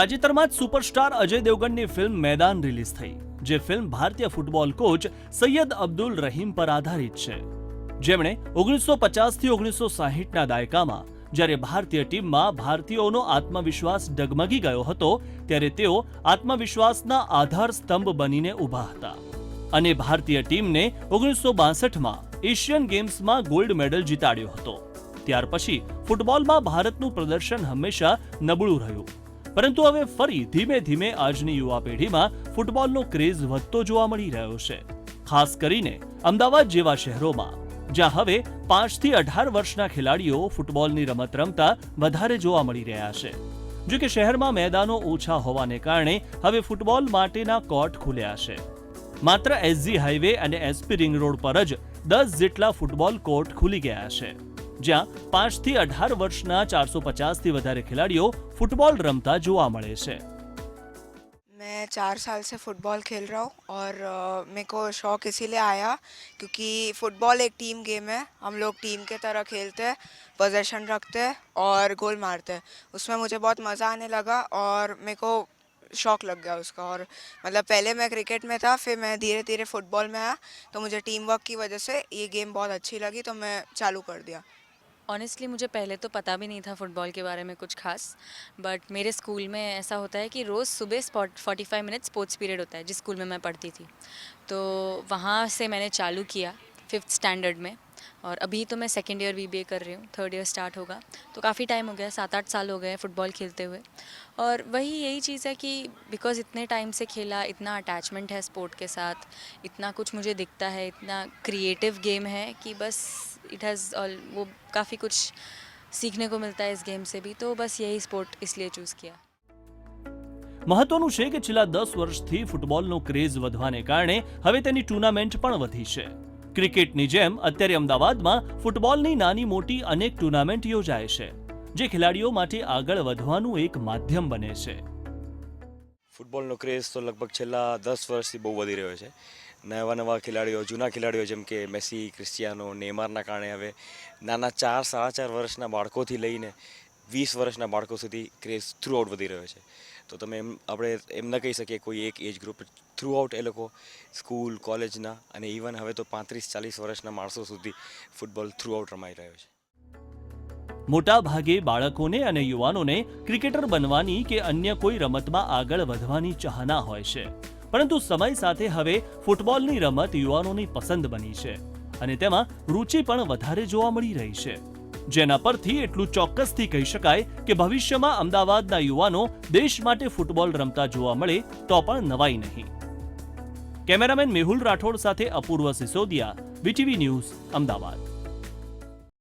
તાજેતરમાં જ સુપરસ્ટાર અજય દેવગણની ફિલ્મ મેદાન રિલીઝ થઈ, જે ફિલ્મ ભારતીય ફૂટબોલ કોચ સૈયદ અબ્દુલ રહીમ પર આધારિત છે. જેમણે ઓગણીસો પચાસથી ઓગણીસો સાહીઠના દાયકામાં, જ્યારે ભારતીય ટીમમાં ભારતીયોનો આત્મવિશ્વાસ ડગમગી ગયો હતો, ત્યારે તેઓ આત્મવિશ્વાસના આધાર સ્તંભ બનીને ઊભા હતા. અને ભારતીય ટીમને ઓગણીસો બાસઠમાં એશિયન ગેમ્સમાં ગોલ્ડ મેડલ જીતાડ્યો હતો. ત્યાર પછી ફૂટબોલમાં ભારતનું પ્રદર્શન હંમેશા નબળું રહ્યું. પરંતુ હવે ફરી ધીમે ધીમે આજની યુવા પેઢીમાં ફૂટબોલનો ક્રેઝ વધતો જોવા મળી રહ્યો છે. ખાસ કરીને અમદાવાદ જેવા શહેરોમાં, જ્યાં હવે પાંચથી અઢાર વર્ષના ખેલાડીઓ ફૂટબોલની રમત રમતા વધારે જોવા મળી રહ્યા છે. જો કે શહેરમાં મેદાનો ઓછા હોવાને કારણે હવે ફૂટબોલ માટેના કોર્ટ ખુલ્યા છે. માત્ર એસજી હાઈવે અને એસપી રિંગ રોડ પર જ દસ જેટલા ફૂટબોલ કોર્ટ ખુલી ગયા છે. જ્યાં પાંચથી અઢાર વર્ષના ચારસો પચાસથી વધારે ખેલાડીઓ ફૂટબોલ રમતા જોવા મળે છે मैं चार साल से फ़ुटबॉल खेल रहा हूँ और अ, मेरे को शौक़ इसीलिए आया क्योंकि फ़ुटबॉल एक टीम गेम है हम लोग टीम के तरह खेलते हैं पोजेशन रखते हैं और गोल मारते हैं उसमें मुझे बहुत मज़ा आने लगा और मेरे को शौक़ लग गया उसका और मतलब पहले मैं क्रिकेट में था फिर मैं धीरे धीरे फ़ुटबॉल में आया तो मुझे टीम वर्क की वजह से ये गेम बहुत अच्छी लगी तो मैं चालू कर दिया ऑनेस्टली मुझे पहले तो पता भी नहीं था फुटबॉल के बारे में कुछ खास बट मेरे स्कूल में ऐसा होता है कि रोज़ सुबह spot forty five minute sports period होता है, जिस स्कूल में मैं पढ़ती थी। तो वहाँ से मैंने चालू किया फिफ्थ स्टैंडर्ड में। और अभी तो मैं सेकेंड ईयर बी कर रही हूँ थर्ड ईयर स्टार्ट होगा तो काफ़ी टाइम हो गया सात आठ साल हो गए फुटबॉल खेलते हुए और वही यही चीज़ है कि बिकॉज इतने टाइम से खेला इतना अटैचमेंट है स्पोर्ट के साथ इतना कुछ मुझे दिखता है इतना क्रिएटिव गेम है कि बस इट हैज़ ऑल वो काफ़ी कुछ सीखने को मिलता है इस गेम से भी तो बस यही स्पोर्ट इसलिए चूज़ किया મહત્વનું છે કે છેલ્લા દસ વર્ષથી ફૂટબોલનો ક્રેઝ વધવાને કારણે હવે તેની ટુર્નામેન્ટ પણ વધી છે ક્રિકેટની જેમ અત્યારે અમદાવાદમાં ફૂટબોલની નાની મોટી અનેક ટુર્નામેન્ટ યોજાય છે, જે ખેલાડીઓ માટે આગળ વધવાનું એક માધ્યમ બને છે. ફૂટબોલનો ક્રેઝ તો લગભગ છેલ્લા દસ વર્ષથી બહુ વધી રહ્યો છે. નવા નવા ખેલાડીઓ, જૂના ખેલાડીઓ જેમ કે મેસી ક્રિસ્ટિયાનો નેમારના કારણે હવે નાના ચાર, સાડા ચાર વર્ષના બાળકોથી લઈને વીસ વર્ષના બાળકો સુધી ક્રેઝ થ્રુ આઉટ વધી રહ્યો છે. તો તમે એમ, આપણે એમ ન કહી શકીએ કોઈ એક એજ ગ્રુપ થ્રુ આઉટ એ લોકો સ્કૂલ કોલેજના અને ઇવન હવે તો પાંત્રીસ, ચાલીસ વર્ષના માણસો સુધી ફૂટબોલ થ્રુ આઉટ રમાઈ રહ્યો છે. મોટા ભાગે બાળકોને અને યુવાનોને ક્રિકેટર બનવાની કે અન્ય કોઈ રમતમાં આગળ વધવાની ચાહના હોય છે. પરંતુ સમય સાથે હવે ફૂટબોલની રમત યુવાનોની પસંદ બની છે અને તેમાં રુચિ પણ વધારે જોવા મળી રહી છે. જેના પરથી એટલું ચોક્કસથી કહી શકાય કે ભવિષ્યમાં અમદાવાદના યુવાનો દેશ માટે ફૂટબોલ રમતા જોવા મળે તો પણ નવાઈ નહીં. કેમેરામેન મેહુલ રાઠોડ સાથે અપૂર્વ સિસોદિયા બીટીવી ન્યૂઝ અમદાવાદ.